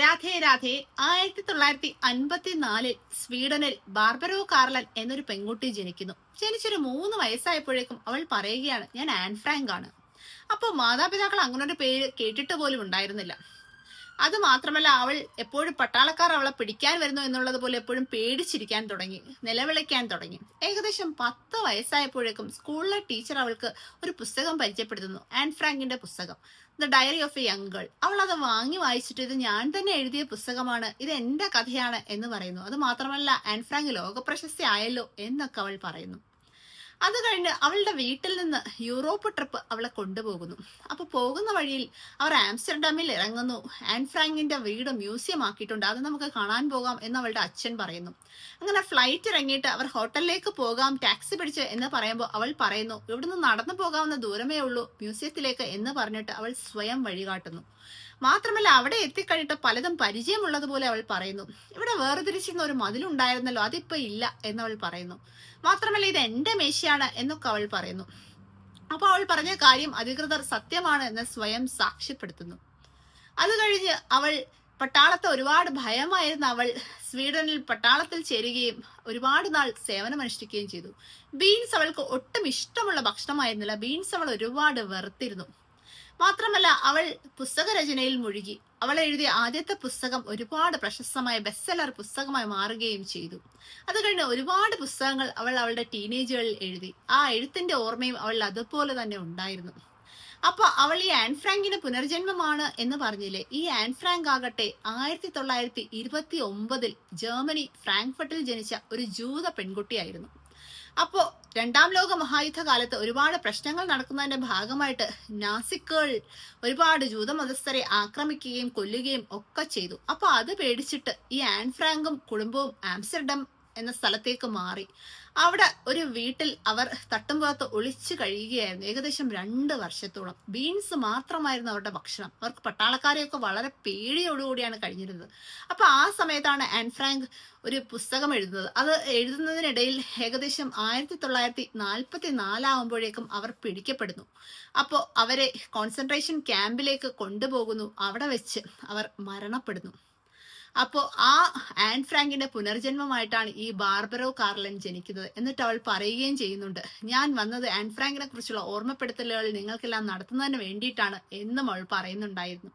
രാധേ രാധേ ആയിരത്തി തൊള്ളായിരത്തി അൻപത്തി നാലിൽ സ്വീഡനിൽ ബാർബറോ കാർലൻ എന്നൊരു പെൺകുട്ടി ജനിക്കുന്നു. ജനിച്ചൊരു മൂന്ന് വയസ്സായപ്പോഴേക്കും അവൾ പറയുകയാണ് ഞാൻ ആൻ ഫ്രാങ്ക് ആണ്. അപ്പോൾ മാതാപിതാക്കൾ അങ്ങനൊരു പേര് കേട്ടിട്ട് പോലും ഉണ്ടായിരുന്നില്ല. അത് മാത്രമല്ല അവൾ എപ്പോഴും പട്ടാളക്കാർ അവളെ പിടിക്കാൻ വരുന്നു എന്നുള്ളത് പോലെ എപ്പോഴും പേടിച്ചിരിക്കാൻ തുടങ്ങി നിലവിളിക്കാൻ തുടങ്ങി. ഏകദേശം പത്ത് വയസ്സായപ്പോഴേക്കും സ്കൂളിലെ ടീച്ചർ അവൾക്ക് ഒരു പുസ്തകം പരിചയപ്പെടുത്തുന്നു ആൻ ഫ്രാങ്കിന്റെ പുസ്തകം. The diary of a young girl. അവൾ അത് വാങ്ങി വായിച്ചിട്ട് ഇത് ഞാൻ തന്നെ എഴുതിയ പുസ്തകമാണ് ഇത് എന്റെ കഥയാണ് എന്ന് പറയുന്നു. അത് മാത്രമല്ല ആൻ ഫ്രാങ്ക് ലോക പ്രശസ്തി ആയല്ലോ എന്നൊക്കെ അവൾ പറയുന്നു. അത് കഴിഞ്ഞ് അവളുടെ വീട്ടിൽ നിന്ന് യൂറോപ്പ് ട്രിപ്പ് അവളെ കൊണ്ടുപോകുന്നു. അപ്പൊ പോകുന്ന വഴിയിൽ അവർ ആംസ്റ്റർഡാമിൽ ഇറങ്ങുന്നു. ആൻ ഫ്രാങ്കിന്റെ വീട് മ്യൂസിയം ആക്കിയിട്ടുണ്ട്. അത് നമുക്ക് കാണാൻ പോകാം എന്ന് അവളുടെ അച്ഛൻ പറയുന്നു. അങ്ങനെ ഫ്ലൈറ്റ് ഇറങ്ങിയിട്ട് അവർ ഹോട്ടലിലേക്ക് പോകാം ടാക്സി പിടിച്ച് എന്ന് പറയുമ്പോൾ അവൾ പറയുന്നു ഇവിടുന്ന് നടന്നു പോകാവുന്ന ദൂരമേ ഉള്ളൂ മ്യൂസിയത്തിലേക്ക് എന്ന് പറഞ്ഞിട്ട് അവൾ സ്വയം വഴികാട്ടുന്നു. മാത്രമല്ല അവിടെ എത്തിക്കഴിഞ്ഞിട്ട് പലതും പരിചയമുള്ളതുപോലെ അവൾ പറയുന്നു. ഇവിടെ വേർതിരിച്ചിരുന്ന ഒരു മതിലുണ്ടായിരുന്നല്ലോ അതിപ്പോ ഇല്ല എന്നവൾ പറയുന്നു. മാത്രമല്ല ഇത് എന്റെ മേശയാണ് എന്നൊക്കെ അവൾ പറയുന്നു. അപ്പൊ അവൾ പറഞ്ഞ കാര്യം അധികൃതർ സത്യമാണ് എന്ന് സ്വയം സാക്ഷ്യപ്പെടുത്തുന്നു. അത് കഴിഞ്ഞ് അവൾ പട്ടാളത്തെ ഒരുപാട് ഭയമായിരുന്ന അവൾ സ്വീഡനിൽ പട്ടാളത്തിൽ ചേരുകയും ഒരുപാട് നാൾ സേവനമനുഷ്ഠിക്കുകയും ചെയ്തു. ബീൻസ് അവൾക്ക് ഒട്ടും ഇഷ്ടമുള്ള ഭക്ഷണമായിരുന്നില്ല. ബീൻസ് അവൾ ഒരുപാട് വെറുത്തിരുന്നു. മാത്രമല്ല അവൾ പുസ്തകരചനയിൽ മുഴുകി. അവൾ എഴുതിയ ആദ്യത്തെ പുസ്തകം ഒരുപാട് പ്രശസ്തമായ ബെസ്റ്റ് പുസ്തകമായി മാറുകയും ചെയ്തു. അത് കഴിഞ്ഞ് ഒരുപാട് പുസ്തകങ്ങൾ അവൾ അവളുടെ ടീനേജുകളിൽ എഴുതി. ആ എഴുത്തിന്റെ ഓർമ്മയും അവൾ അതുപോലെ തന്നെ ഉണ്ടായിരുന്നു. അപ്പൊ അവൾ ഈ ആൻ ഫ്രാങ്കിന് പുനർജന്മമാണ് എന്ന് പറഞ്ഞില്ലേ? ഈ ആൻ ഫ്രാങ്ക് ആകട്ടെ ആയിരത്തി തൊള്ളായിരത്തി ഇരുപത്തി ഒമ്പതിൽ ജർമ്മനി ഫ്രാങ്ക്ഫർട്ടിൽ ജനിച്ച ഒരു ജൂത പെൺകുട്ടിയായിരുന്നു. അപ്പോ രണ്ടാം ലോക മഹായുദ്ധ കാലത്ത് ഒരുപാട് പ്രശ്നങ്ങൾ നടക്കുന്നതിന്റെ ഭാഗമായിട്ട് നാസിക്കുകൾ ഒരുപാട് ജൂതമതസ്ഥരെ ആക്രമിക്കുകയും കൊല്ലുകയും ഒക്കെ ചെയ്തു. അപ്പൊ അത് പേടിച്ചിട്ട് ഈ ആൻ ഫ്രാങ്കും കുടുംബവും ആംസ്റ്റർഡം എന്ന സ്ഥലത്തേക്ക് മാറി. അവിടെ ഒരു വീട്ടിൽ അവർ തട്ടുംപുറത്ത് ഒളിച്ചു കഴിയുകയായിരുന്നു. ഏകദേശം രണ്ട് വർഷത്തോളം. ബീൻസ് മാത്രമായിരുന്നു അവരുടെ ഭക്ഷണം. അവർക്ക് പട്ടാളക്കാരെയൊക്കെ വളരെ പേടിയോടുകൂടിയാണ് കഴിഞ്ഞിരുന്നത്. അപ്പൊ ആ സമയത്താണ് ആൻ ഫ്രാങ്ക് ഒരു പുസ്തകം എഴുതുന്നത്. അത് എഴുതുന്നതിനിടയിൽ ഏകദേശം ആയിരത്തി തൊള്ളായിരത്തി നാൽപ്പത്തി നാലാവുമ്പോഴേക്കും അവർ പിടിക്കപ്പെടുന്നു. അപ്പോൾ അവരെ കോൺസെൻട്രേഷൻ ക്യാമ്പിലേക്ക് കൊണ്ടുപോകുന്നു. അവിടെ വെച്ച് അവർ മരണപ്പെടുന്നു. അപ്പോൾ ആ ആൻ ഫ്രാങ്കിന്റെ പുനർജന്മമായിട്ടാണ് ഈ ബാർബറോ കാർലൻ ജനിക്കുന്നത് എന്നിട്ട് അവൾ പറയുകയും ചെയ്യുന്നുണ്ട്. ഞാൻ വന്നത് ആൻ ഫ്രാങ്കിനെ കുറിച്ചുള്ള ഓർമ്മപ്പെടുത്തലുകൾ നിങ്ങൾക്കെല്ലാം നടത്തുന്നതിന് വേണ്ടിയിട്ടാണ് എന്നും അവൾ പറയുന്നുണ്ടായിരുന്നു.